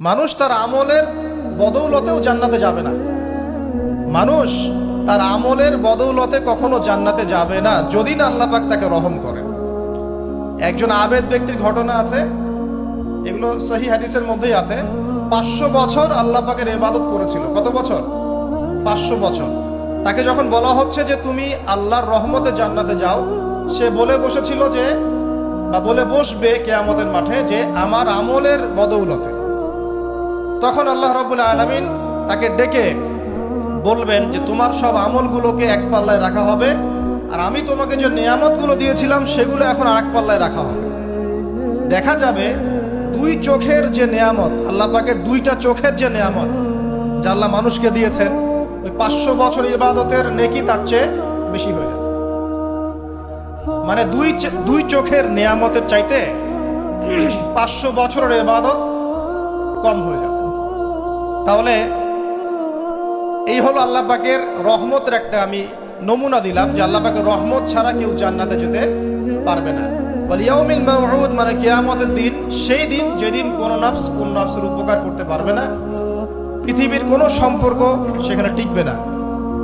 মানুষ তার আমলের বদৌলতেও জান্নাতে যাবে না। মানুষ তার আমলের বদৌলতে কখনো জান্নাতে যাবে না, যদি না আল্লাহ পাক তাকে রহম করেন। একজন আবেদ ব্যক্তির ঘটনা আছে, এগুলো সহি হাদিসের মধ্যেই আছে। পাঁচশো বছর আল্লাহ পাকের ইবাদত করেছিল। কত বছর? পাঁচশো বছর। তাকে যখন বলা হচ্ছে যে তুমি আল্লাহর রহমতে জান্নাতে যাও, সে বলে বসেছিল যে, বা বলে বসবে কেয়ামতের মাঠে যে আমার আমলের বদৌলতে। তখন আল্লাহ রবুল্লা আলমিন তাকে ডেকে বলবেন যে তোমার সব আমলগুলোকে এক পাল্লায় রাখা হবে, আর আমি তোমাকে যে নিয়ামতগুলো দিয়েছিলাম সেগুলো এখন আর এক পাল্লায় রাখা হবে। দেখা যাবে দুই চোখের যে নেয়ামত, আল্লাহ পাকের দুইটা চোখের যে নেয়ামত, যা আল্লাহ মানুষকে দিয়েছেন, ওই পাঁচশো বছর ইবাদতের নেকি তার চেয়ে বেশি হয়ে যাবে মানে দুই দুই চোখের নেয়ামতের চাইতে পাঁচশো বছরের ইবাদত কম হয়ে যাবে তাহলে এই হলো আল্লাহ পাকের রহমতের একটা আমি নমুনা দিলাম যে আল্লাহ পাকের রহমত ছাড়া কেউ জান্নাতে যেতে পারবে না। ইয়াউমিল মাউউদ মানে কিয়ামতের দিন, সেই দিন যেদিন কোন নাফস কোন নাফসের উপকার করতে পারবে না, পৃথিবীর কোনো সম্পর্ক সেখানে টিকবে না।